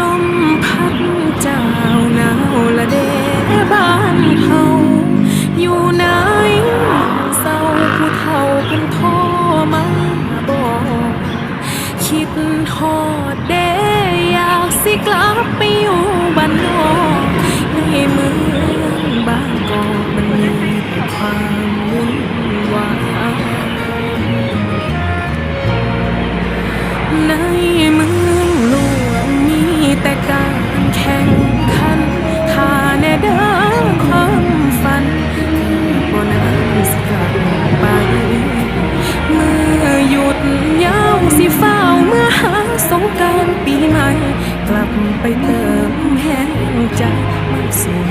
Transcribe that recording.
ลมพัดเจ้าหนาวละเดบ้านเฮาอยู่ไหนเศร้าผู้เฒ่าเพิ่นโทรมาบอกคิดทอดเดอยากสิกลับไปอยู่บ้านนอกในเมืองบางกอกมันมีแต่ความวุ่นวายใน ไปเติมแห้งใจมันเสีย